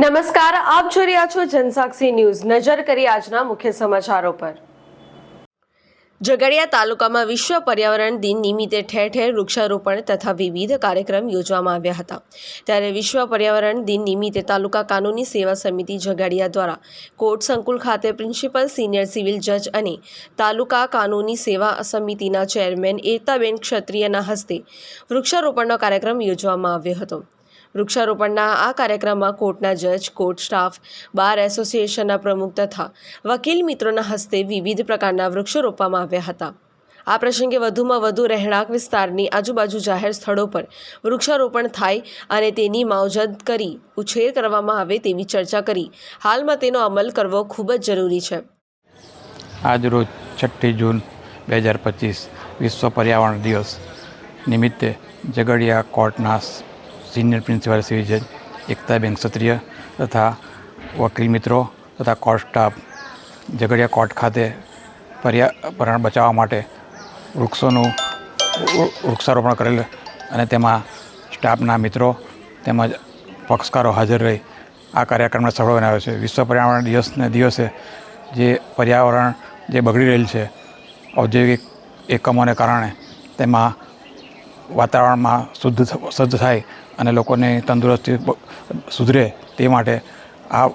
નમસ્કાર, આપ જોઈ રહ્યા છો જનસાક્ષી ન્યૂઝ. નજર કરી આજના મુખ્ય સમાચારો પર. ઝઘડિયા તાલુકામાં વિશ્વ પર્યાવરણ દિન નિમિત્તે ઠેર ઠેર વૃક્ષારોપણ તથા વિવિધ કાર્યક્રમ યોજવામાં આવ્યા હતા. ત્યારે વિશ્વ પર્યાવરણ દિન નિમિત્તે તાલુકા કાનૂની સેવા સમિતિ ઝઘડિયા દ્વારા કોર્ટ સંકુલ ખાતે પ્રિન્સિપલ, સિનિયર સિવિલ જજ અને તાલુકા કાનૂની સેવા સમિતિના ચેરમેન એકતાબેન ક્ષત્રિયના હસ્તે વૃક્ષારોપણનો કાર્યક્રમ યોજવામાં આવ્યો હતો. વૃક્ષારોપણના આ કાર્યક્રમમાં કોર્ટના જજ, કોર્ટ સ્ટાફ, બાર એસોસિએશનના પ્રમુખ તથા વકીલ મિત્રોના હસ્તે વિવિધ પ્રકારના વૃક્ષો રોપવામાં આવ્યા હતા. આ પ્રસંગે વધુમાં વધુ રહેણાંક વિસ્તારની આજુબાજુ જાહેર સ્થળો પર વૃક્ષારોપણ થાય અને તેની માવજત કરી, ઉછેર કરવામાં આવે તેવી ચર્ચા કરી. હાલમાં તેનો અમલ કરવો ખૂબ જ જરૂરી છે. આજરોજ છઠ્ઠી જૂન બે હજાર પચીસ વિશ્વ પર્યાવરણ દિવસ નિમિત્તે ઝઘડિયા કોર્ટના સિનિયર પ્રિન્સિપાલ સિવિલ જજ એકતાબેન ક્ષત્રિય તથા વકીલ મિત્રો તથા કોર્ટ સ્ટાફ, ઝઘડિયા કોર્ટ ખાતે પર્યાવરણ બચાવવા માટે વૃક્ષોનું વૃક્ષારોપણ કરેલ અને તેમાં સ્ટાફના મિત્રો તેમજ પક્ષકારો હાજર રહી આ કાર્યક્રમને સફળ બનાવ્યો છે. વિશ્વ પર્યાવરણ દિવસને દિવસે જે પર્યાવરણ જે બગડી રહેલ છે, ઔદ્યોગિક એકમોને કારણે તેમાં વાતાવરણમાં શુદ્ધ શુદ્ધ થાય અને લોકોને તંદુરસ્તી સુધરે તે માટે આ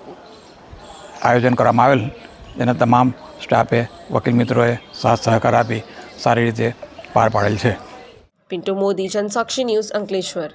આયોજન કરવામાં આવેલ. જેને તમામ સ્ટાફે વકીલ મિત્રોએ સાથ સહકાર આપી સારી રીતે પાર પાડેલ છે. પિન્ટુ મોદી, જનસાક્ષી ન્યૂઝ અંકલેશ્વર.